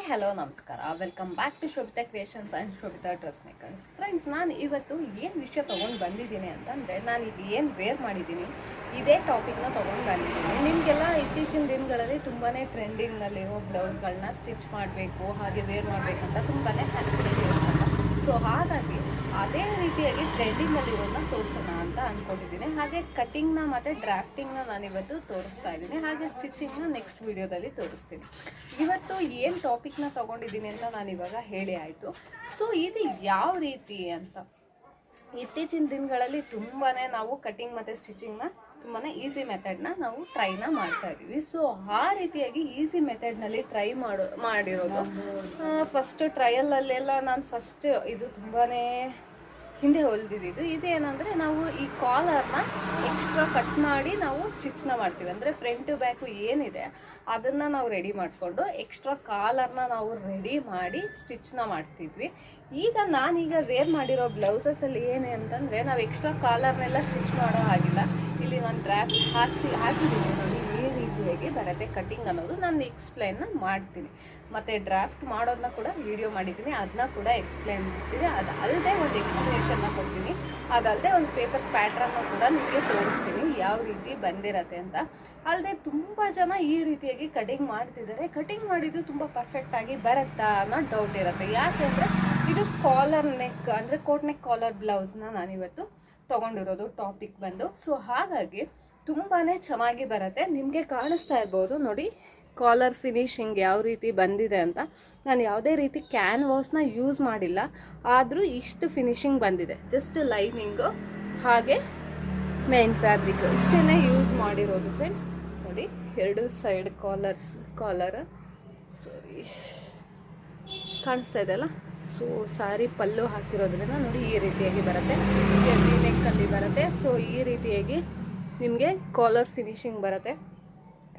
Hi, hello, ನಮಸ್ಕಾರ. Welcome back to Shobhita creations and Shobhita dress makers friends ನಾನು ಇವತ್ತು ಏನು ವಿಷಯ ತೊಗೊಂಡು ಬಂದಿದ್ದೀನಿ ಅಂತಂದರೆ ನಾನು ಈಗ ಏನು ವೇರ್ ಮಾಡಿದ್ದೀನಿ, ಇದೇ ಟಾಪಿಕ್ನ ತೊಗೊಂಡು ಬಂದಿದ್ದೀನಿ. ನಿಮಗೆಲ್ಲ ಇತ್ತೀಚಿನ ದಿನಗಳಲ್ಲಿ ತುಂಬಾ ಟ್ರೆಂಡಿಂಗ್ನಲ್ಲಿರೋ ಬ್ಲೌಸ್ಗಳನ್ನ ಸ್ಟಿಚ್ ಮಾಡಬೇಕು, ಹಾಗೆ ವೇರ್ ಮಾಡಬೇಕಂತ ತುಂಬಾ ಇರುತ್ತಲ್ಲ ಸೊ ಹಾಗಾಗಿ ಅದೇ ರೀತಿಯಾಗಿ ಟ್ರೆಂಡಿಂಗಲ್ಲಿರೋದನ್ನ ತೋರಿಸೋಣ ಅಂತ ಅಂದ್ಕೊಂಡಿದ್ದೀನಿ ಹಾಗೆ ಕಟಿಂಗ್ನ ಮತ್ತು ಡ್ರಾಫ್ಟಿಂಗ್ನ ನಾನಿವತ್ತು ತೋರಿಸ್ತಾ ಇದ್ದೀನಿ. ಹಾಗೆ ಸ್ಟಿಚಿಂಗ್ನ ನೆಕ್ಸ್ಟ್ ವಿಡಿಯೋದಲ್ಲಿ ತೋರಿಸ್ತೀನಿ. ಇವತ್ತು ಏನು ಟಾಪಿಕ್ನ ತೊಗೊಂಡಿದ್ದೀನಿ ಅಂತ ನಾನು ಇವಾಗ ಹೇಳಿ ಆಯಿತು. ಸೊ ಇದು ಯಾವ ರೀತಿ ಅಂತ? ಇತ್ತೀಚಿನ ದಿನಗಳಲ್ಲಿ ತುಂಬಾ ನಾವು ಕಟಿಂಗ್ ಮತ್ತು ಸ್ಟಿಚಿಂಗ್ನ ತುಂಬಾ ಈಸಿ ಮೆಥಡ್ನ ನಾವು ಟ್ರೈನ ಮಾಡ್ತಾ ಇದ್ದೀವಿ. ಸೊ ಆ ರೀತಿಯಾಗಿ ಈಸಿ ಮೆಥಡ್ನಲ್ಲಿ ಟ್ರೈ ಮಾಡೋ ಮಾಡಿರೋದು. ಫಸ್ಟ್ ಟ್ರಯಲಲ್ಲೆಲ್ಲ ನಾನು ಫಸ್ಟ್ ಇದು ತುಂಬಾ ಹಿಂದೆ ಹೊಲ್ದಿದ್ದು ಇದೇನಂದರೆ ನಾವು ಈ ಕಾಲರ್ನ ಎಕ್ಸ್ಟ್ರಾ ಕಟ್ ಮಾಡಿ ನಾವು ಸ್ಟಿಚ್ನ ಮಾಡ್ತೀವಿ. ಅಂದರೆ ಫ್ರಂಟು ಬ್ಯಾಕು ಏನಿದೆ, ಅದನ್ನು ನಾವು ರೆಡಿ ಮಾಡಿಕೊಂಡು ಎಕ್ಸ್ಟ್ರಾ ಕಾಲರ್ನ ನಾವು ರೆಡಿ ಮಾಡಿ ಸ್ಟಿಚ್ನ ಮಾಡ್ತಿದ್ವಿ. ಈಗ ನಾನೀಗ ವೇರ್ ಮಾಡಿರೋ ಬ್ಲೌಸಸಲ್ಲಿ ಏನೇ ಅಂತಂದರೆ ನಾವು ಎಕ್ಸ್ಟ್ರಾ ಕಾಲರ್ನೆಲ್ಲ ಸ್ಟಿಚ್ ಮಾಡೋ ಹಾಗಿಲ್ಲ. ಇಲ್ಲಿ ನಾನು ಡ್ರಾಪ್ ಹಾಕಿ ಹಾಕಿದ್ದೀನಿ ನೋಡಿ. ರೀತಿಯಾಗಿ ಬರುತ್ತೆ ಕಟಿಂಗ್ ಅನ್ನೋದು ನಾನು ಎಕ್ಸ್ಪ್ಲೈನ್ನ ಮಾಡ್ತೀನಿ. ಮತ್ತು ಡ್ರಾಫ್ಟ್ ಮಾಡೋದನ್ನ ಕೂಡ ವಿಡಿಯೋ ಮಾಡಿದ್ದೀನಿ ಅದನ್ನ ಕೂಡ ಎಕ್ಸ್ಪ್ಲೈನ್ ಮಾಡ್ತೀನಿ. ಅದು ಅಲ್ಲದೆ ಒಂದು ಎಕ್ಸ್ಪ್ಲನೇಷನ್ನ ಕೊಡ್ತೀನಿ. ಅದಲ್ಲದೆ ಒಂದು ಪೇಪರ್ ಪ್ಯಾಟ್ರನ್ನ ಕೂಡ ನಿಮಗೆ ತೋರಿಸ್ತೀನಿ, ಯಾವ ರೀತಿ ಬಂದಿರತ್ತೆ ಅಂತ. ಅಲ್ಲದೆ ತುಂಬ ಜನ ಈ ರೀತಿಯಾಗಿ ಕಟಿಂಗ್ ಮಾಡ್ತಿದ್ದಾರೆ ಕಟಿಂಗ್ ಮಾಡಿದ್ದು ತುಂಬ ಪರ್ಫೆಕ್ಟಾಗಿ ಬರುತ್ತಾ ಅನ್ನೋ ಡೌಟ್ ಇರುತ್ತೆ. ಯಾಕೆಂದರೆ ಇದು ಕಾಲರ್ ನೆಕ್ ಅಂದರೆ ಕೋಟ್ ನೆಕ್ ಕಾಲರ್ ಬ್ಲೌಸ್ನ ನಾನಿವತ್ತು ತೊಗೊಂಡಿರೋದು ಟಾಪಿಕ್ ಬಂದು. ಸೊ ಹಾಗಾಗಿ ತುಂಬಾ ಚೆನ್ನಾಗಿ ಬರುತ್ತೆ. ನಿಮಗೆ ಕಾಣಿಸ್ತಾ ಇರ್ಬೋದು. ನೋಡಿ ಕಾಲರ್ ಫಿನಿಶಿಂಗ್ ಯಾವ ರೀತಿ ಬಂದಿದೆ ಅಂತ. ನಾನು ಯಾವುದೇ ರೀತಿ ಕ್ಯಾನ್ವಾಸ್ನ ಯೂಸ್ ಮಾಡಿಲ್ಲ. ಆದರೂ ಇಷ್ಟು ಫಿನಿಶಿಂಗ್ ಬಂದಿದೆ. ಜಸ್ಟ್ ಲೈನಿಂಗು ಹಾಗೆ ಮೇನ್ ಫ್ಯಾಬ್ರಿಕ್ ಇಷ್ಟನ್ನೇ ಯೂಸ್ ಮಾಡಿರೋದು ಫ್ರೆಂಡ್ಸ್ ನೋಡಿ, ಎರಡು ಸೈಡ್ ಕಾಲರ್ಸ್ ಕಾಲರ್ ಸಾರಿ ಕಾಣಿಸ್ತಾ ಇದೆಲ್ಲ ಸೊ ಸಾರಿ ಪಲ್ಲು ಹಾಕಿರೋದ್ರಿಂದ ನೋಡಿ ಈ ರೀತಿಯಾಗಿ ಬರುತ್ತೆ. ನೆಕ್ಕಲ್ಲಿ ಬರುತ್ತೆ. ಸೊ ಈ ರೀತಿಯಾಗಿ ನಿಮಗೆ ಕಾಲರ್ ಫಿನಿಶಿಂಗ್ ಬರುತ್ತೆ.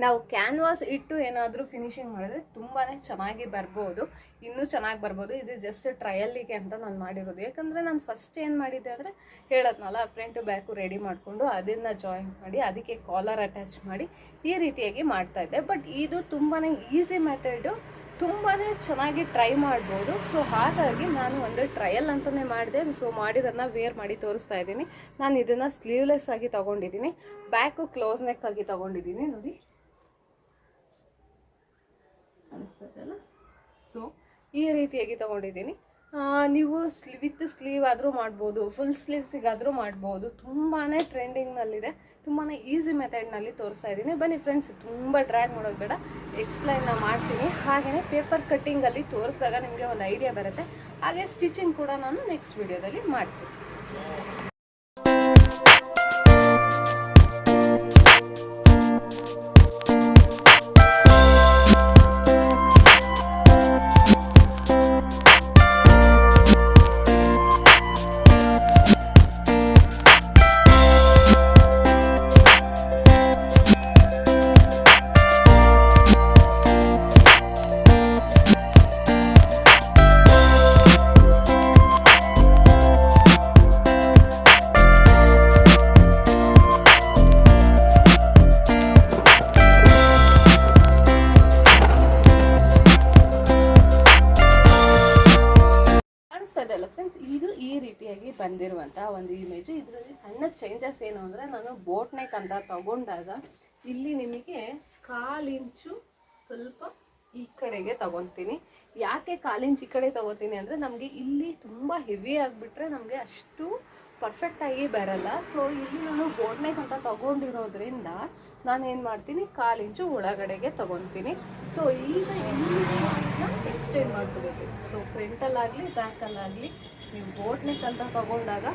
ನಾವು ಕ್ಯಾನ್ವಾಸ್ ಇಟ್ಟು ಏನಾದರೂ ಫಿನಿಶಿಂಗ್ ಮಾಡಿದ್ರೆ ತುಂಬಾ ಚೆನ್ನಾಗಿ ಬರ್ಬೋದು. ಇನ್ನೂ ಚೆನ್ನಾಗಿ ಬರ್ಬೋದು. ಇದು ಜಸ್ಟ್ ಟ್ರಯಲ್ಲಿಗೆ ಅಂತ ನಾನು ಮಾಡಿರೋದು. ಯಾಕಂದರೆ ನಾನು ಫಸ್ಟ್ ಏನು ಮಾಡಿದ್ದೆ ಅಂದರೆ ಹೇಳೋದ್ನಲ್ಲ ಫ್ರಂಟ್ ಬ್ಯಾಕು ರೆಡಿ ಮಾಡಿಕೊಂಡು ಅದನ್ನು ಜಾಯಿನ್ ಮಾಡಿ, ಅದಕ್ಕೆ ಕಾಲರ್ ಅಟ್ಯಾಚ್ ಮಾಡಿ ಈ ರೀತಿಯಾಗಿ ಮಾಡ್ತಾಯಿದ್ದೆ ಬಟ್ ಇದು ತುಂಬಾ ಈಸಿ ಮೆಥಡು ತುಂಬಾ ಚೆನ್ನಾಗಿ ಟ್ರೈ ಮಾಡ್ಬೋದು. ಸೊ ಹಾಗಾಗಿ ನಾನು ಒಂದು ಟ್ರಯಲ್ ಅಂತಲೇ ಮಾಡಿದೆ. ಸೊ ಮಾಡಿರೋದನ್ನ ವೇರ್ ಮಾಡಿ ತೋರಿಸ್ತಾ ಇದ್ದೀನಿ. ನಾನು ಇದನ್ನು ಸ್ಲೀವ್ಲೆಸ್ ಆಗಿ ತೊಗೊಂಡಿದ್ದೀನಿ. ಬ್ಯಾಕು ಕ್ಲೋಸ್ ನೆಕ್ ಆಗಿ ತೊಗೊಂಡಿದ್ದೀನಿ. ನೋಡಿ. ಅನಿಸ್ತದಲ್ಲ ಸೊ ಈ ರೀತಿಯಾಗಿ ತೊಗೊಂಡಿದ್ದೀನಿ. ನೀವು ವಿತ್ ಸ್ಲೀವ್ ಆದರೂ ಮಾಡ್ಬೋದು ಫುಲ್ ಸ್ಲೀವ್ಸಿಗಾದರೂ ಮಾಡ್ಬೋದು. ತುಂಬಾ ಟ್ರೆಂಡಿಂಗ್ನಲ್ಲಿದೆ ತುಂಬಾ ಈಸಿ ಮೆಥಡ್ನಲ್ಲಿ ತೋರಿಸ್ತಾ ಇದ್ದೀನಿ. ಬನ್ನಿ ಫ್ರೆಂಡ್ಸ್ ತುಂಬ ಡ್ರ್ಯಾಗ್ ಮಾಡೋದು ಬೇಡ. ಎಕ್ಸ್ಪ್ಲೈನ್ನ ಮಾಡ್ತೀನಿ. ಹಾಗೆಯೇ ಪೇಪರ್ ಕಟ್ಟಿಂಗಲ್ಲಿ ತೋರಿಸಿದಾಗ ನಿಮಗೆ ಒಂದು ಐಡಿಯಾ ಬರುತ್ತೆ. ಹಾಗೆ ಸ್ಟಿಚಿಂಗ್ ಕೂಡ ನಾನು ನೆಕ್ಸ್ಟ್ ವಿಡಿಯೋದಲ್ಲಿ ಮಾಡ್ತೀನಿ. ಕಾಣಿಸ್ತಾ ಫ್ರೆಂಡ್ಸ್ ಇದು ಈ ರೀತಿಯಾಗಿ ಬಂದಿರುವಂತಹ ಒಂದು ಇಮೇಜು ಇದರಲ್ಲಿ ಸಣ್ಣ ಚೇಂಜಸ್ ಏನು ಅಂದರೆ ನಾನು ಬೋಟ್ ನೆಕ್ ಅಂತ ತಗೊಂಡಾಗ ಇಲ್ಲಿ ನಿಮಗೆ ಕಾಲಿಂಚು ಸ್ವಲ್ಪ ಈ ಕಡೆಗೆ ತಗೊತೀನಿ. ಯಾಕೆ ಕಾಲಿಂಚ್ ಈ ಕಡೆ ತಗೋತೀನಿ ಅಂದರೆ ನಮಗೆ ಇಲ್ಲಿ ತುಂಬ ಹೆವಿ ಆಗಿಬಿಟ್ರೆ ನಮಗೆ ಅಷ್ಟು ಪರ್ಫೆಕ್ಟಾಗಿ ಬರಲ್ಲ. ಸೊ ಇಲ್ಲಿ ನಾನು ಬೋಟ್ ನೆಕ್ ಅಂತ ತಗೊಂಡಿರೋದ್ರಿಂದ ನಾನು ಏನು ಮಾಡ್ತೀನಿ ಕಾಲಿಂಚು ಒಳಗಡೆಗೆ ತಗೊಂತೀನಿ. ಸೊ ಈಗ ಇಲ್ಲಿ ಫ್ರಂಟಲ್ಲಾಗಲಿ ಬ್ಯಾಕಲ್ಲಾಗಲಿ ನೀವು ಬೋಟ್ ನೆಕ್ ಅಂತ ತಗೊಂಡಾಗ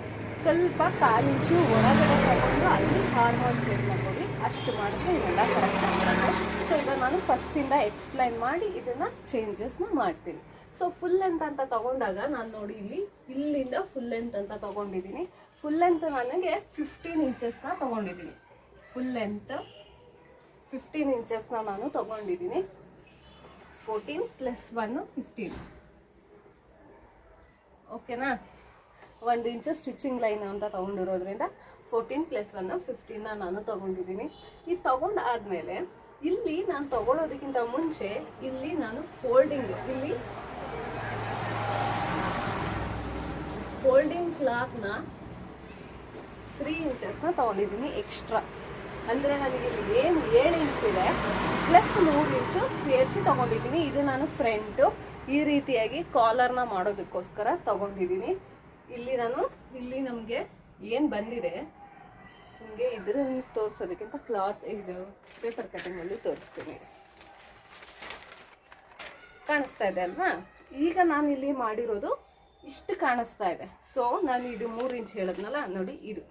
ಸ್ವಲ್ಪ ಕಾಲಿಂಚು ಒಳಗಡೆ ತಗೊಂಡು ಅಲ್ಲಿ ಹಾರ್ಮೋನ್ಸ್ ಶೇಪ್ ಮಾಡ್ಕೊಳ್ಳಿ ಅಷ್ಟು ಮಾಡಿದ್ರೆ ಇವೆಲ್ಲ ಕರೆಕ್ಟ್ ಆಗಿರುತ್ತೆ. ಸೊ ಈಗ ನಾನು ಫಸ್ಟಿಂದ ಎಕ್ಸ್ಪ್ಲೈನ್ ಮಾಡಿ ಇದನ್ನು ಚೇಂಜಸ್ನ ಮಾಡ್ತೀನಿ. ಸೊ ಫುಲ್ ಲೆಂತ್ ಅಂತ ತಗೊಂಡಾಗ ನಾನು ನೋಡಿ ಇಲ್ಲಿ, ಇಲ್ಲಿಂದ ಫುಲ್ ಲೆಂತ್ ಅಂತ ತಗೊಂಡಿದ್ದೀನಿ. ಫುಲ್ ಲೆಂತ್ ನನಗೆ ಫಿಫ್ಟೀನ್ ಇಂಚಸ್ನ ತಗೊಂಡಿದ್ದೀನಿ. ಫುಲ್ ಲೆಂತ್ ಫಿಫ್ಟೀನ್ ಇಂಚಸ್ನ ನಾನು ತಗೊಂಡಿದ್ದೀನಿ. ಫೋರ್ಟೀನ್ ಪ್ಲಸ್ ಒನ್ ಫಿಫ್ಟೀನ್ ಓಕೆನಾ? ಒಂದು ಇಂಚು ಸ್ಟಿಚಿಂಗ್ ಲೈನ್ ಅಂತ ತೊಗೊಂಡಿರೋದ್ರಿಂದ ಫೋರ್ಟೀನ್ ಪ್ಲಸ್ ಒನ್ ಫಿಫ್ಟೀನ್ನ ನಾನು ತೊಗೊಂಡಿದ್ದೀನಿ. ಇದು ತೊಗೊಂಡಾದ್ಮೇಲೆ ಇಲ್ಲಿ ನಾನು ತಗೊಳ್ಳೋದಕ್ಕಿಂತ ಮುಂಚೆ ಇಲ್ಲಿ ನಾನು ಫೋಲ್ಡಿಂಗ್, ಇಲ್ಲಿ ಫೋಲ್ಡಿಂಗ್ ಕ್ಲಾತ್ನ ತ್ರೀ ಇಂಚಸ್ನ ತೊಗೊಂಡಿದ್ದೀನಿ ಎಕ್ಸ್ಟ್ರಾ. ಅಂದರೆ ನನಗೆ ಇಲ್ಲಿ ಏನು ಏಳು ಇಂಚ್ ಇದೆ, ಪ್ಲಸ್ ಮೂರು ಇಂಚು ಸೇರಿಸಿ ತೊಗೊಂಡಿದ್ದೀನಿ. ಇದು ನಾನು ಫ್ರಂಟು ಈ ರೀತಿಯಾಗಿ ಕಾಲರ್ನ ಮಾಡೋದಕ್ಕೋಸ್ಕರ ತಗೊಂಡಿದ್ದೀನಿ. ಇಲ್ಲಿ ನಾನು, ಇಲ್ಲಿ ನಮಗೆ ಏನು ಬಂದಿದೆ, ನಿಮಗೆ ಇದರಲ್ಲಿ ತೋರಿಸೋದಕ್ಕಿಂತ ಕ್ಲಾತ್ ಇದು ಪೇಪರ್ ಕಟಿಂಗಲ್ಲಿ ತೋರಿಸ್ತೀನಿ. ಕಾಣಿಸ್ತಾ ಇದೆ ಅಲ್ವಾ? ಈಗ ನಾನು ಇಲ್ಲಿ ಮಾಡಿರೋದು ಇಷ್ಟು ಕಾಣಿಸ್ತಾ ಇದೆ. ಸೊ ನಾನು ಇದು ಮೂರು ಇಂಚ್ ಹೇಳಿದ್ನಲ್ಲ, ನೋಡಿ ಇದು.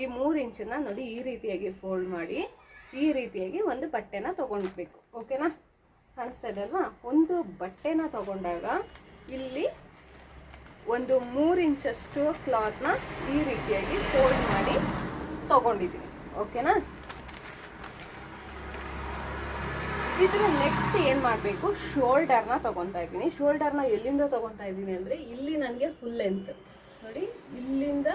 ಈ ಮೂರು ಇಂಚನ್ನ ನೋಡಿ ಈ ರೀತಿಯಾಗಿ ಫೋಲ್ಡ್ ಮಾಡಿ, ಈ ರೀತಿಯಾಗಿ ಒಂದು ಬಟ್ಟೆನ ತಗೊಂಡ್ಬೇಕು ಓಕೆನಾ ಕಾಣಿಸ್ತಾ ಇದೆ ಅಲ್ವಾ ಒಂದು ಬಟ್ಟೆನ ತಗೊಂಡಾಗ ಇಲ್ಲಿ ಒಂದು ಮೂರು ಇಂಚಷ್ಟು ಕ್ಲಾತ್ನ ಈ ರೀತಿಯಾಗಿ ಫೋಲ್ಡ್ ಮಾಡಿ ತಗೊಂಡಿದ್ದೀನಿ ಓಕೆನಾ ಇದರ ನೆಕ್ಸ್ಟ್ ಏನು ಮಾಡಬೇಕು? ಶೋಲ್ಡರ್ನ ತಗೊತಾ ಇದ್ದೀನಿ. ಶೋಲ್ಡರ್ನ ಎಲ್ಲಿಂದ ತಗೊತಾ ಇದ್ದೀನಿ ಅಂದ್ರೆ ಇಲ್ಲಿ ನನಗೆ ಫುಲ್ ಲೆಂತ್ ನೋಡಿ, ಇಲ್ಲಿಂದ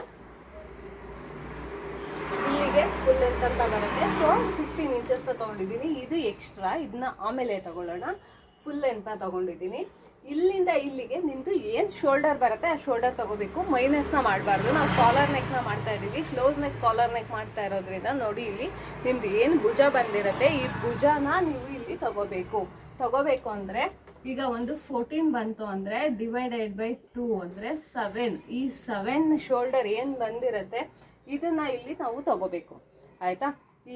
ಫುಲ್ ಲೆಂತ್ ಅಂತ ಬರುತ್ತೆ ಸೊ ಫಿಫ್ಟೀನ್ ಇಂಚಸ್ ತಗೊಂಡಿದ್ದೀನಿ. ಇದು ಎಕ್ಸ್ಟ್ರಾ ಇದನ್ನ ಆಮೇಲೆ ತಗೊಳ್ಳೋಣ. ಫುಲ್ ಲೆಂತ್ನ ತಗೊಂಡಿದ್ದೀನಿ. ಇಲ್ಲಿಂದ ಇಲ್ಲಿಗೆ ನಿಮ್ಮದು ಏನು ಶೋಲ್ಡರ್ ಬರುತ್ತೆ, ಆ ಶೋಲ್ಡರ್ ತಗೋಬೇಕು. ಮೈನಸ್ನ ಮಾಡಬಾರ್ದು. ನಾವು ಕಾಲರ್ ನೆಕ್ನ ಮಾಡ್ತಾ ಇದೀವಿ ಕ್ಲೋಸ್ ನೆಕ್ ಕಾಲರ್ ನೆಕ್ ಮಾಡ್ತಾ ಇರೋದ್ರಿಂದ ನೋಡಿ ಇಲ್ಲಿ ನಿಮ್ದು ಏನು ಭುಜ ಬಂದಿರುತ್ತೆ. ಈ ಭುಜನ ನೀವು ಇಲ್ಲಿ ತಗೋಬೇಕು. ತಗೋಬೇಕು ಅಂದ್ರೆ ಈಗ ಒಂದು ಫೋರ್ಟೀನ್ ಬಂತು ಅಂದ್ರೆ ಡಿವೈಡೆಡ್ ಬೈ ಟೂ ಅಂದ್ರೆ ಸೆವೆನ್ ಈ ಸೆವೆನ್ ಶೋಲ್ಡರ್ ಏನು ಬಂದಿರತ್ತೆ, ಇದನ್ನ ಇಲ್ಲಿ ನಾವು ತಗೋಬೇಕು. ಆಯ್ತಾ? ಈ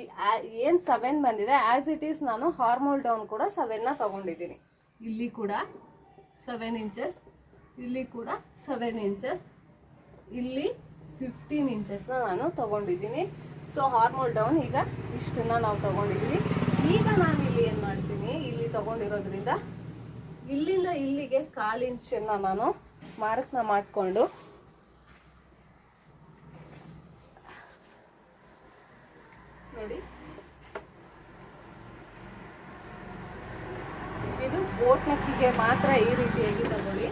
ಏನು ಸೆವೆನ್ ಬಂದಿದೆ? ಆ್ಯಸ್ ಇಟ್ ಈಸ್ ನಾನು ಹಾರ್ಮೋಲ್ ಡೌನ್ ಕೂಡ ಸೆವೆನ್ನ ತಗೊಂಡಿದ್ದೀನಿ. ಇಲ್ಲಿ ಕೂಡ ಸೆವೆನ್ ಇಂಚಸ್ ಇಲ್ಲಿ ಕೂಡ ಸೆವೆನ್ ಇಂಚಸ್ ಇಲ್ಲಿ ಫಿಫ್ಟೀನ್ ಇಂಚಸ್ನ ನಾನು ತಗೊಂಡಿದ್ದೀನಿ. ಸೊ ಹಾರ್ಮೋಲ್ ಡೌನ್ ಈಗ ಇಷ್ಟನ್ನ ನಾವು ತಗೊಂಡಿದ್ದೀವಿ. ಈಗ ನಾನು ಇಲ್ಲಿ ಏನು ಮಾಡ್ತೀನಿ? ಇಲ್ಲಿ ತಗೊಂಡಿರೋದ್ರಿಂದ ಇಲ್ಲಿಂದ ಇಲ್ಲಿಗೆ ಕಾಲು ಇಂಚನ್ನ ನಾನು ಮಾರ್ಕ್ನ ಮಾಡಿಕೊಂಡು ನೋಡಿ ಇದು ಬೋಟ್ ನೆಕ್ಕಿಗೆ ಮಾತ್ರ ಈ ರೀತಿಯಾಗಿ ತಗೊಳ್ಳಿ.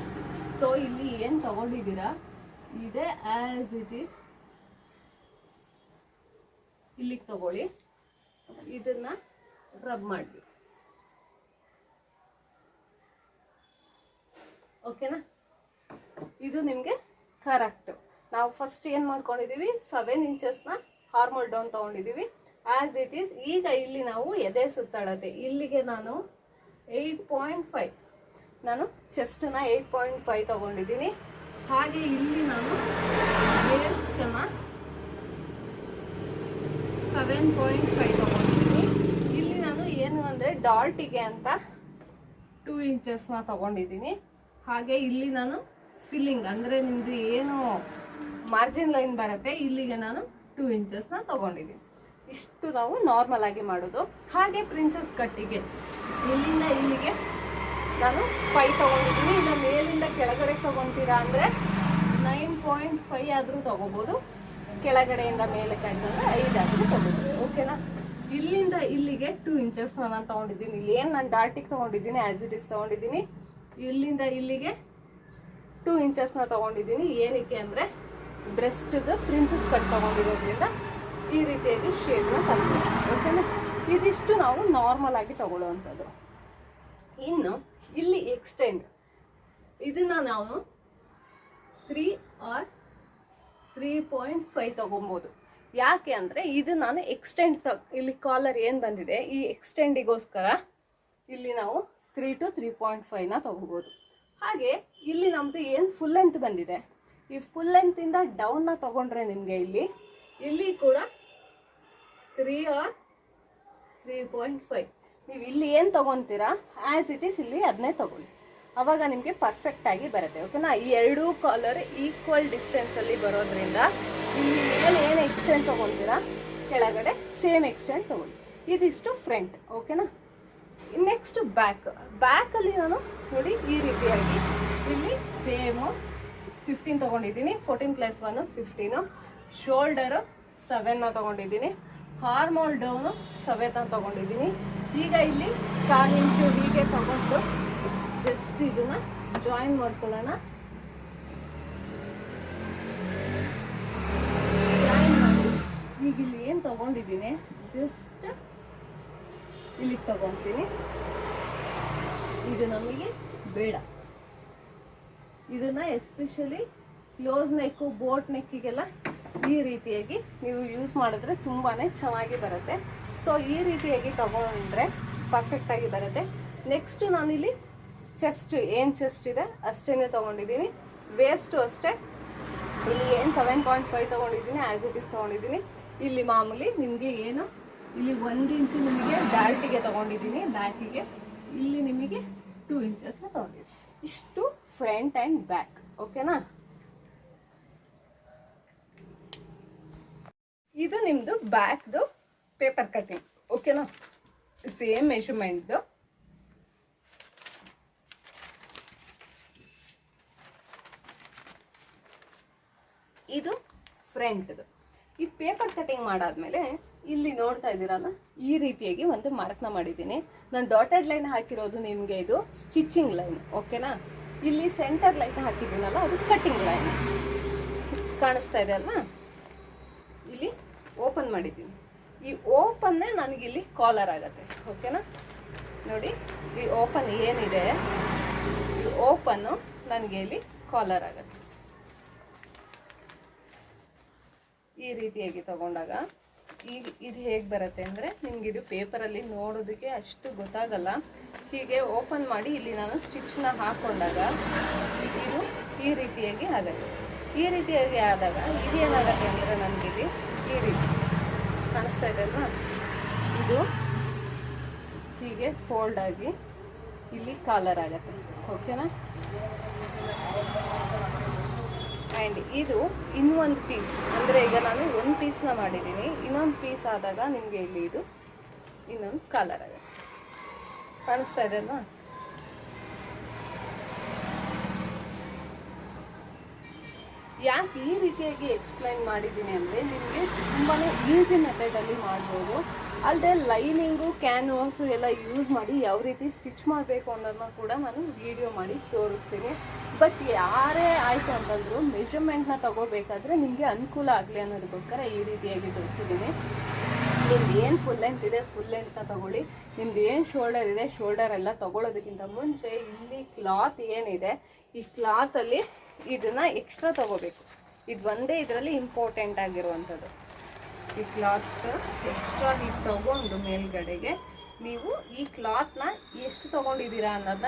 ಸೊ ಇಲ್ಲಿ ಏನು ತಗೊಂಡಿದ್ದೀರಾ? ಇದೆ ಆಸ್ ಇಟ್ ಈಸ್ ಇಲ್ಲಿಗೆ ತಗೊಳ್ಳಿ. ಇದನ್ನ ರಬ್ ಮಾಡಿ ಓಕೆನಾ ಇದು ನಿಮಗೆ ಕರೆಕ್ಟ್ ನಾವು ಫಸ್ಟ್ ಏನು ಮಾಡ್ಕೊಂಡಿದ್ದೀವಿ ಸೆವೆನ್ ಇಂಚಸ್ನ ಹಾರ್ಮಲ್ ಡೌನ್ ತೊಗೊಂಡಿದ್ದೀವಿ ಆಸ್ ಇಟ್ ಈಸ್ ಈಗ ಇಲ್ಲಿ ನಾವು ಎದೆ ಸುತ್ತಳತೆ. ಇಲ್ಲಿಗೆ ನಾನು ಏಯ್ಟ್ ಪಾಯಿಂಟ್ ಫೈವ್ ನಾನು ಚೆಸ್ಟನ್ನ ಏಯ್ಟ್ ಪಾಯಿಂಟ್ ಫೈವ್ ತೊಗೊಂಡಿದ್ದೀನಿ. ಹಾಗೆ ಇಲ್ಲಿ ನಾನು ವೇಸ್ಟನ್ನ ಸೆವೆನ್ ಪಾಯಿಂಟ್ ಫೈವ್ ತೊಗೊಂಡಿದ್ದೀನಿ. ಇಲ್ಲಿ ನಾನು ಏನು ಅಂದರೆ ಡಾಲ್ಟಿಗೆ ಅಂತ ಟೂ ಇಂಚಸ್ನ ತಗೊಂಡಿದ್ದೀನಿ. ಹಾಗೆ ಇಲ್ಲಿ ನಾನು ಫಿಲ್ಲಿಂಗ್ ಅಂದರೆ ನಿಮ್ಮದು ಏನು ಮಾರ್ಜಿನ್ ಲೈನ್ ಬರುತ್ತೆ, ಇಲ್ಲಿಗೆ ನಾನು ಟೂ ಇಂಚಸ್ನ ತಗೊಂಡಿದ್ದೀನಿ. ಇಷ್ಟು ನಾವು ನಾರ್ಮಲ್ ಆಗಿ ಮಾಡೋದು. ಹಾಗೆ ಪ್ರಿನ್ಸಸ್ ಕಟ್ಟಿಗೆ. ಇಲ್ಲಿಂದ ಇಲ್ಲಿಗೆ ನಾನು ಫೈವ್ ತಗೊಂಡಿದ್ದೀನಿ. ಇಲ್ಲ ಮೇಲಿಂದ ಕೆಳಗಡೆ ತಗೊಂತೀರಾ ಅಂದರೆ ನೈನ್ ಪಾಯಿಂಟ್ ಫೈವ್ ಆದರೂ ತಗೋಬೋದು. ಕೆಳಗಡೆಯಿಂದ ಮೇಲಕ್ಕೆ ಆಯ್ತಂದ್ರೆ ಐದಾದರೂ ತಗೋಬೋದು. ಓಕೆನಾ ಇಲ್ಲಿಂದ ಇಲ್ಲಿಗೆ ಟೂ ಇಂಚಸ್ ನಾನು ತಗೊಂಡಿದ್ದೀನಿ. ಇಲ್ಲಿ ಏನು ನಾನು ಡಾರ್ಟಿಗೆ ತಗೊಂಡಿದ್ದೀನಿ ಆ್ಯಸ್ ಇಟ್ ಇಸ್ ತಗೊಂಡಿದ್ದೀನಿ. ಇಲ್ಲಿಂದ ಇಲ್ಲಿಗೆ ಟೂ ಇಂಚಸ್ನ ತಗೊಂಡಿದ್ದೀನಿ. ಏನಕ್ಕೆ ಅಂದರೆ ಬ್ರೆಸ್ಟ್ದು ಪ್ರಿನ್ಸಸ್ ಕಟ್ ತಗೊಂಡಿರೋದ್ರಿಂದ ಈ ರೀತಿಯಾಗಿ ಶೇಡ್ನ ತಂದಿದ್ದೀನಿ ಓಕೆನಾ ಇದಿಷ್ಟು ನಾವು ನಾರ್ಮಲ್ ಆಗಿ ತಗೊಳ್ಳುವಂಥದ್ದು. ಇನ್ನು ಇಲ್ಲಿ ಎಕ್ಸ್ಟೆಂಡ್ ಇದನ್ನ ನಾವು three or three point five ತಗೊಬೋದು ಯಾಕೆ ಅಂದರೆ ಇದು ನಾನು ಎಕ್ಸ್ಟೆಂಡ್ ತ ಇಲ್ಲಿ ಕಾಲರ್ ಏನು ಬಂದಿದೆ? ಈ ಎಕ್ಸ್ಟೆಂಡಿಗೋಸ್ಕರ ಇಲ್ಲಿ ನಾವು ತ್ರೀ ಟು ತ್ರೀ ಪಾಯಿಂಟ್ ಫೈವ್ನ ತಗೋಬೋದು ಹಾಗೆ ಇಲ್ಲಿ ನಮ್ಮದು ಏನು ಫುಲ್ ಲೆಂತ್ ಬಂದಿದೆ? ಈ ಫುಲ್ ಲೆಂತಿಂದ ಡೌನ್ನ ತಗೊಂಡ್ರೆ ನಿಮಗೆ ಇಲ್ಲಿ ಇಲ್ಲಿ ಕೂಡ three or three point five ನೀವು ಇಲ್ಲಿ ಏನು ತೊಗೊತೀರಾ ಆ್ಯಸ್ ಇಟ್ ಈಸ್ ಇಲ್ಲಿ ಅದನ್ನೇ ತಗೊಳ್ಳಿ. ಅವಾಗ ನಿಮಗೆ ಪರ್ಫೆಕ್ಟ್ ಆಗಿ ಬರುತ್ತೆ. ಓಕೆನಾ ಈ ಎರಡೂ ಕಾಲರ್ ಈಕ್ವಲ್ ಡಿಸ್ಟೆನ್ಸಲ್ಲಿ ಬರೋದ್ರಿಂದ ಇಲ್ಲಿ ಮೇಲೆ ಏನು ಎಕ್ಸ್ಟೆಂಡ್ ತೊಗೊತೀರಾ, ಕೆಳಗಡೆ ಸೇಮ್ ಎಕ್ಸ್ಟೆಂಡ್ ತಗೊಳ್ಳಿ. ಇದಿಷ್ಟು ಫ್ರಂಟ್ ಓಕೆನಾ ನೆಕ್ಸ್ಟ್ ಬ್ಯಾಕ್ ಬ್ಯಾಕಲ್ಲಿ ನಾನು ನೋಡಿ ಈ ರೀತಿಯಾಗಿ ಇಲ್ಲಿ ಸೇಮು ಫಿಫ್ಟೀನ್ ತೊಗೊಂಡಿದ್ದೀನಿ. Fourteen plus one fifteen shoulder ಸೆವೆನ್ನ ತಗೊಂಡಿದ್ದೀನಿ. ಹಾರ್ಮೋಲ್ ಡೌನು ಸೆವೆನ್ನ ತಗೊಂಡಿದ್ದೀನಿ. ಈಗ ಇಲ್ಲಿ ಕಾಲು ಇಂಚು ಹೀಗೆ ತಗೊಂಡು ಜಸ್ಟ್ ಇದನ್ನ ಜಾಯಿನ್ ಮಾಡ್ಕೊಳ್ಳೋಣ. ಜಾಯಿನ್ ಮಾಡಿ. ಈಗ ಇಲ್ಲಿ ಏನು ತಗೊಂಡಿದ್ದೀನಿ? ಜಸ್ಟ್ ಇಲ್ಲಿಗೆ ತಗೊತೀನಿ. ಇದು ನಮಗೆ ಬೇಡ. ಇದನ್ನ ಎಸ್ಪೆಷಲಿ ಕ್ಲೋಸ್ ನೆಕ್ಕು ಬೋಟ್ ನೆಕ್ಕಿಗೆಲ್ಲ ಈ ರೀತಿಯಾಗಿ ನೀವು ಯೂಸ್ ಮಾಡಿದ್ರೆ ತುಂಬಾ ಚೆನ್ನಾಗಿ ಬರುತ್ತೆ. ಸೊ ಈ ರೀತಿಯಾಗಿ ತಗೊಂಡ್ರೆ ಪರ್ಫೆಕ್ಟ್ ಆಗಿ ಬರುತ್ತೆ. ನೆಕ್ಸ್ಟ್ ನಾನಿಲ್ಲಿ ಚೆಸ್ಟ್ ಏನು ಚೆಸ್ಟ್ ಇದೆ ಅಷ್ಟೇನೆ ತಗೊಂಡಿದ್ದೀನಿ. ವೇಸ್ಟು ಅಷ್ಟೇ. ಇಲ್ಲಿ ಏನು ಸೆವೆನ್ ಪಾಯಿಂಟ್ ಫೈವ್ ತೊಗೊಂಡಿದ್ದೀನಿ ಆ್ಯಸ್ ಇಟ್ ಇಸ್ ತೊಗೊಂಡಿದ್ದೀನಿ. ಇಲ್ಲಿ ಮಾಮೂಲಿ ನಿಮಗೆ ಏನು, ಇಲ್ಲಿ ಒಂದು ಇಂಚು ನಿಮಗೆ ಬ್ಯಾಲ್ಟಿಗೆ ತೊಗೊಂಡಿದ್ದೀನಿ ಬ್ಯಾಕಿಗೆ ಇಲ್ಲಿ ನಿಮಗೆ ಟೂ ಇಂಚಸ್ನ ತೊಗೊಂಡಿದ್ದೀನಿ. ಇಷ್ಟು ಫ್ರಂಟ್ ಆ್ಯಂಡ್ ಬ್ಯಾಕ್ ಓಕೆನಾ ಇದು ನಿಮ್ಮದು ಬ್ಯಾಕ್ದು ಪೇಪರ್ ಕಟಿಂಗ್. ಓಕೆನಾ? ಸೇಮ್ ಮೆಷರ್ಮೆಂಟ್ದು. ಇದು ಫ್ರಂಟ್ದು. ಈ ಪೇಪರ್ ಕಟಿಂಗ್ ಮಾಡಾದ್ಮೇಲೆ ಇಲ್ಲಿ ನೋಡ್ತಾ ಇದ್ದೀರಲ್ಲ, ಈ ರೀತಿಯಾಗಿ ಒಂದು ಮಾರ್ಕ್ನ ಮಾಡಿದ್ದೀನಿ. ನಾನು ಡಾಟೆಡ್ ಲೈನ್ ಹಾಕಿರೋದು ನಿಮಗೆ ಇದು ಸ್ಟಿಚಿಂಗ್ ಲೈನ್, ಓಕೆನಾ? ಇಲ್ಲಿ ಸೆಂಟರ್ ಲೈನ್ ಹಾಕಿದ್ದೀನಲ್ಲ, ಅದು ಕಟಿಂಗ್ ಲೈನ್. ಕಾಣಿಸ್ತಾ ಇದೆ ಅಲ್ವಾ? ಓಪನ್ ಮಾಡಿದ್ದೀನಿ. ಈ ಓಪನ್ನೇ ನನಗಿಲ್ಲಿ ಕಾಲರ್ ಆಗತ್ತೆ. ಓಕೆನಾ ನೋಡಿ, ಈ ಓಪನ್ ಏನಿದೆ, ಈ ಓಪನ್ನು ನನಗೆ ಇಲ್ಲಿ ಕಾಲರ್ ಆಗತ್ತೆ. ಈ ರೀತಿಯಾಗಿ ತಗೊಂಡಾಗ? ಈ, ಇದು ಹೇಗೆ ಬರುತ್ತೆ ಅಂದರೆ, ನಿಮ್ಗೆ ಇದು ಪೇಪರಲ್ಲಿ ನೋಡೋದಕ್ಕೆ ಅಷ್ಟು ಗೊತ್ತಾಗಲ್ಲ. ಹೀಗೆ ಓಪನ್ ಮಾಡಿ ಇಲ್ಲಿ ನಾನು ಸ್ಟಿಚ್ನ ಹಾಕೊಂಡಾಗ ಇದು ಈ ರೀತಿಯಾಗಿ ಆಗುತ್ತೆ. ಈ ರೀತಿಯಾಗಿ ಆದಾಗ ಇದೇನಾಗತ್ತೆ ಅಂದರೆ ನನಗಿಲ್ಲಿ ರೀತಿ ಕಾಣಿಸ್ತಾ ಇದೆ ಅಲ್ವಾ? ಇದು ಹೀಗೆ ಫೋಲ್ಡ್ ಆಗಿ ಇಲ್ಲಿ ಕಾಲರ್ ಆಗುತ್ತೆ. ಓಕೆನಾ ಆ್ಯಂಡ್ ಇದು ಇನ್ನೊಂದು ಪೀಸ್ ಅಂದರೆ ಈಗ ನಾನು ಒಂದು ಪೀಸ್ನ ಮಾಡಿದ್ದೀನಿ. ಇನ್ನೊಂದು ಪೀಸ್ ಆದಾಗ ನಿಮಗೆ ಇಲ್ಲಿ ಇದು ಇನ್ನೊಂದು ಕಾಲರ್ ಆಗುತ್ತೆ. ಕಾಣಿಸ್ತಾ ಇದೆ ಅಲ್ವಾ? ಯಾಕೆ ಈ ರೀತಿಯಾಗಿ ಎಕ್ಸ್ಪ್ಲೈನ್ ಮಾಡಿದ್ದೀನಿ ಅಂದರೆ ನಿಮಗೆ ತುಂಬಾ ಈಸಿ ಮೆಥಡಲ್ಲಿ ಮಾಡ್ಬೋದು. ಅಲ್ಲದೆ ಲೈನಿಂಗು ಕ್ಯಾನ್ವಾಸು ಎಲ್ಲ ಯೂಸ್ ಮಾಡಿ ಯಾವ ರೀತಿ ಸ್ಟಿಚ್ ಮಾಡಬೇಕು ಅನ್ನೋದನ್ನ ಕೂಡ ನಾನು ವಿಡಿಯೋ ಮಾಡಿ ತೋರಿಸ್ತೀನಿ. ಬಟ್ ಯಾರೇ ಆಯಿತು ಅಂತಂದರೂ ಮೆಷರ್ಮೆಂಟ್ನ ತಗೋಬೇಕಾದ್ರೆ ನಿಮಗೆ ಅನುಕೂಲ ಆಗಲಿ ಅನ್ನೋದಕ್ಕೋಸ್ಕರ ಈ ರೀತಿಯಾಗಿ ತೋರಿಸಿದ್ದೀನಿ. ನಿಮ್ದು ಏನು ಫುಲ್ ಲೆಂತ್ ಇದೆ ಫುಲ್ ಲೆಂತ್ನ ತಗೊಳ್ಳಿ. ನಿಮ್ದು ಏನು ಶೋಲ್ಡರ್ ಇದೆ ಶೋಲ್ಡರ್ ಎಲ್ಲ ತಗೊಳ್ಳೋದಕ್ಕಿಂತ ಮುಂಚೆ ಇಲ್ಲಿ ಕ್ಲಾತ್ ಏನಿದೆ, ಈ ಕ್ಲಾತಲ್ಲಿ ಇದನ್ನ ಎಕ್ಸ್ಟ್ರಾ ತಗೋಬೇಕು. ಇದು ಒಂದೇ ಇದರಲ್ಲಿ ಇಂಪಾರ್ಟೆಂಟ್ ಆಗಿರುವಂಥದ್ದು. ಈ ಕ್ಲಾತ್ ಎಕ್ಸ್ಟ್ರಾ ಹೀಗೆ ತಗೊಂಡು ಮೇಲ್ಗಡೆಗೆ ನೀವು ಈ ಕ್ಲಾತ್ನ ಎಷ್ಟು ತೊಗೊಂಡಿದ್ದೀರಾ ಅನ್ನೋದನ್ನ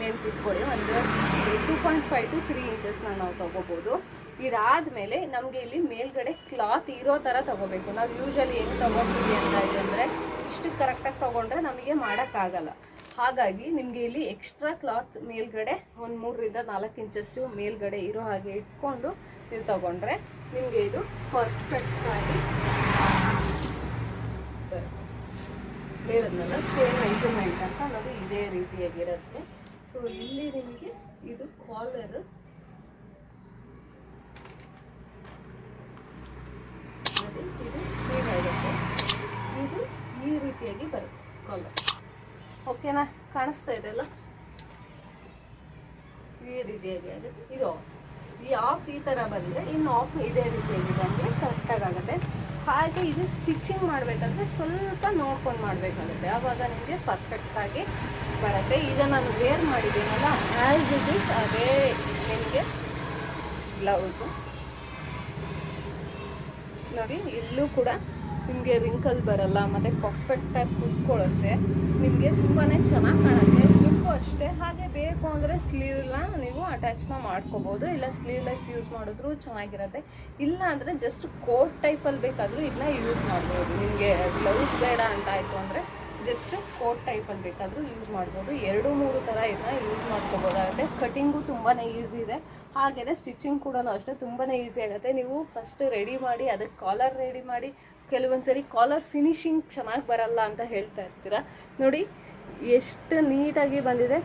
ನೆನ್ಪಿಟ್ಕೊಳ್ಳಿ. ಒಂದು two point five to three ಇಂಚಸ್ನ ನಾವು ತಗೋಬೋದು. ಇದಾದ್ಮೇಲೆ ನಮಗೆ ಇಲ್ಲಿ ಮೇಲ್ಗಡೆ ಕ್ಲಾತ್ ಇರೋ ಥರ ತಗೋಬೇಕು. ನಾವು ಯೂಶಲಿ ಏನು ತೊಗೋತೀವಿ ಅಂತ ಅಂದರೆ ಇಷ್ಟು ಕರೆಕ್ಟಾಗಿ ತೊಗೊಂಡ್ರೆ ನಮಗೆ ಮಾಡೋಕ್ಕಾಗಲ್ಲ. ಹಾಗಾಗಿ ನಿಮಗೆ ಇಲ್ಲಿ ಎಕ್ಸ್ಟ್ರಾ ಕ್ಲಾತ್ ಮೇಲ್ಗಡೆ ಒಂದು ಮೂರರಿಂದ ನಾಲ್ಕು ಇಂಚಷ್ಟು ಮೇಲ್ಗಡೆ ಇರೋ ಹಾಗೆ ಇಟ್ಕೊಂಡು ನೀವು ತಗೊಂಡ್ರೆ ನಿಮಗೆ ಇದು ಪರ್ಫೆಕ್ಟ್ ಆಗಿ ಹೇಳಿದ್ನಲ್ಲ ಸೇಮ್ ಮೆಜರ್ಮೆಂಟ್ ಅಂತ ಅನ್ನೋದು ಇದೇ ರೀತಿಯಾಗಿರುತ್ತೆ. ಸೊ ಇಲ್ಲಿ ನಿಮಗೆ ಇದು ಕಾಲರ್ ಇದು ಈ ರೀತಿಯಾಗಿ ಬರುತ್ತೆ ಕಾಲರ್ ಓಕೆನಾ ಕಾಣಿಸ್ತಾ ಇದೆಲ್ಲ ಈ ರೀತಿಯಾಗಿ ಆಗುತ್ತೆ ಇದು ಆಫ್ ಈ ಆಫ್ ಈ ಥರ ಬಂದರೆ ಇನ್ನು ಆಫ್ ಇದೇ ರೀತಿಯಾಗಿ ಬಂದರೆ ಕರೆಕ್ಟಾಗಿ ಆಗುತ್ತೆ. ಹಾಗೆ ಇದು ಸ್ಟಿಚಿಂಗ್ ಮಾಡಬೇಕಂದ್ರೆ ಸ್ವಲ್ಪ ನೋಡ್ಕೊಂಡು ಮಾಡಬೇಕಾಗುತ್ತೆ. ಆವಾಗ ನಿಮಗೆ ಪರ್ಫೆಕ್ಟಾಗಿ ಬರುತ್ತೆ. ಈಗ ನಾನು ವೇರ್ ಮಾಡಿದ್ದೀನಲ್ಲ ಆ್ಯಸ್ ಇಟ್ ಇಸ್ ಅದೇ ನಿಮಗೆ ಬ್ಲೌಸು ನೋಡಿ, ಇಲ್ಲೂ ಕೂಡ ನಿಮಗೆ ರಿಂಕಲ್ ಬರಲ್ಲ, ಮತ್ತು ಪರ್ಫೆಕ್ಟಾಗಿ ಕುತ್ಕೊಳ್ಳುತ್ತೆ. ನಿಮಗೆ ತುಂಬಾ ಚೆನ್ನಾಗಿ ಕಾಣುತ್ತೆ. ಲುಕ್ಕು ಅಷ್ಟೇ, ಹಾಗೆ ಬೇಕು ಅಂದರೆ ಸ್ಲೀವ್ನ ನೀವು ಅಟ್ಯಾಚ್ನ ಮಾಡ್ಕೋಬೋದು. ಇಲ್ಲ ಸ್ಲೀವ್ಲೆಸ್ ಯೂಸ್ ಮಾಡಿದ್ರು ಚೆನ್ನಾಗಿರುತ್ತೆ. ಇಲ್ಲ ಅಂದರೆ ಜಸ್ಟ್ ಕೋಟ್ ಟೈಪಲ್ಲಿ ಬೇಕಾದರೂ ಇದನ್ನ ಯೂಸ್ ಮಾಡ್ಬೋದು. ನಿಮಗೆ ಬ್ಲೌಸ್ ಬೇಡ ಅಂತ ಆಯಿತು ಅಂದರೆ ಜಸ್ಟ್ ಕೋಟ್ ಟೈಪಲ್ಲಿ ಬೇಕಾದರೂ ಯೂಸ್ ಮಾಡ್ಬೋದು. ಎರಡು, ಮೂರು ಥರ ಇದನ್ನ ಯೂಸ್ ಮಾಡ್ಕೋಬೋದಾಗುತ್ತೆ. ಕಟಿಂಗು ತುಂಬಾ ಈಸಿ ಇದೆ. ಹಾಗೆಯೇ ಸ್ಟಿಚಿಂಗ್ ಕೂಡ ಅಷ್ಟೇ ತುಂಬಾ ಈಸಿ ಆಗುತ್ತೆ. ನೀವು ಫಸ್ಟ್ ರೆಡಿ ಮಾಡಿ, ಅದಕ್ಕೆ ಕಾಲರ್ ರೆಡಿ ಮಾಡಿ ಕೆಲವೊಂದ್ಸರಿ ಕಾಲರ್ ಫಿನಿಶಿಂಗ್ ಚೆನ್ನಾಗಿ ಬರಲ್ಲ ಅಂತ ಹೇಳ್ತಾ ಇರ್ತೀರ? ನೋಡಿ, ಎಷ್ಟು ನೀಟಾಗಿ ಬಂದಿದೆ.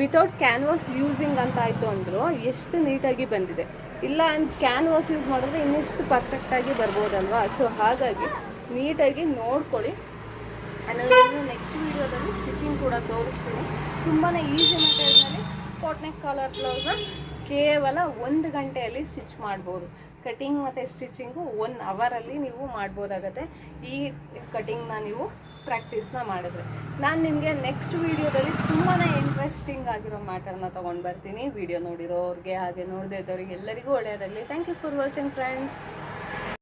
ವಿತೌಟ್ ಕ್ಯಾನ್ವಾಸ್ ಯೂಸಿಂಗ್ ಅಂತ ಆಯಿತು ಅಂದರು, ಎಷ್ಟು ನೀಟಾಗಿ ಬಂದಿದೆ. ಇಲ್ಲ ಅಂದ್ರೆ ಕ್ಯಾನ್ವಾಸ್ ಯೂಸ್ ಮಾಡಿದ್ರೆ ಇನ್ನೆಷ್ಟು ಪರ್ಫೆಕ್ಟಾಗಿ ಬರ್ಬೋದಲ್ವಾ? ಸೊ ಹಾಗಾಗಿ ನೀಟಾಗಿ ನೋಡ್ಕೊಳ್ಳಿ. ನಾನು ನೆಕ್ಸ್ಟ್ ವೀಡಿಯೋದಲ್ಲಿ ಸ್ಟಿಚಿಂಗ್ ಕೂಡ ತೋರಿಸ್ತೀನಿ. ತುಂಬಾ ಈಸಿ ಮೆಟೀರಿಯಲ್ನಲ್ಲಿ ಕಾಟ್ನೆಕ್ ಕಾಲರ್ ಬ್ಲೌಸ್ನ ಕೇವಲ ಒಂದು ಗಂಟೆಯಲ್ಲಿ ಸ್ಟಿಚ್ ಮಾಡ್ಬೋದು. ಕಟಿಂಗ್ ಮತ್ತು ಸ್ಟಿಚಿಂಗು ಒನ್ ಅವರಲ್ಲಿ ನೀವು ಮಾಡ್ಬೋದಾಗತ್ತೆ. ಈ ಕಟಿಂಗ್ನ ನೀವು ಪ್ರಾಕ್ಟೀಸ್ನ ಮಾಡಿದ್ರೆ. ನಾನು ನಿಮಗೆ ನೆಕ್ಸ್ಟ್ ವೀಡಿಯೋದಲ್ಲಿ ತುಂಬಾ ಇಂಟ್ರೆಸ್ಟಿಂಗ್ ಆಗಿರೋ ಮ್ಯಾಟರ್ನ ತೊಗೊಂಡು ಬರ್ತೀನಿ. ವಿಡಿಯೋ ನೋಡಿರೋರಿಗೆ ಹಾಗೆ ನೋಡದೇ ಇದ್ದವ್ರಿಗೆ ಎಲ್ಲರಿಗೂ ಒಳ್ಳೆಯದಾಗಲಿ. Thank you for watching friends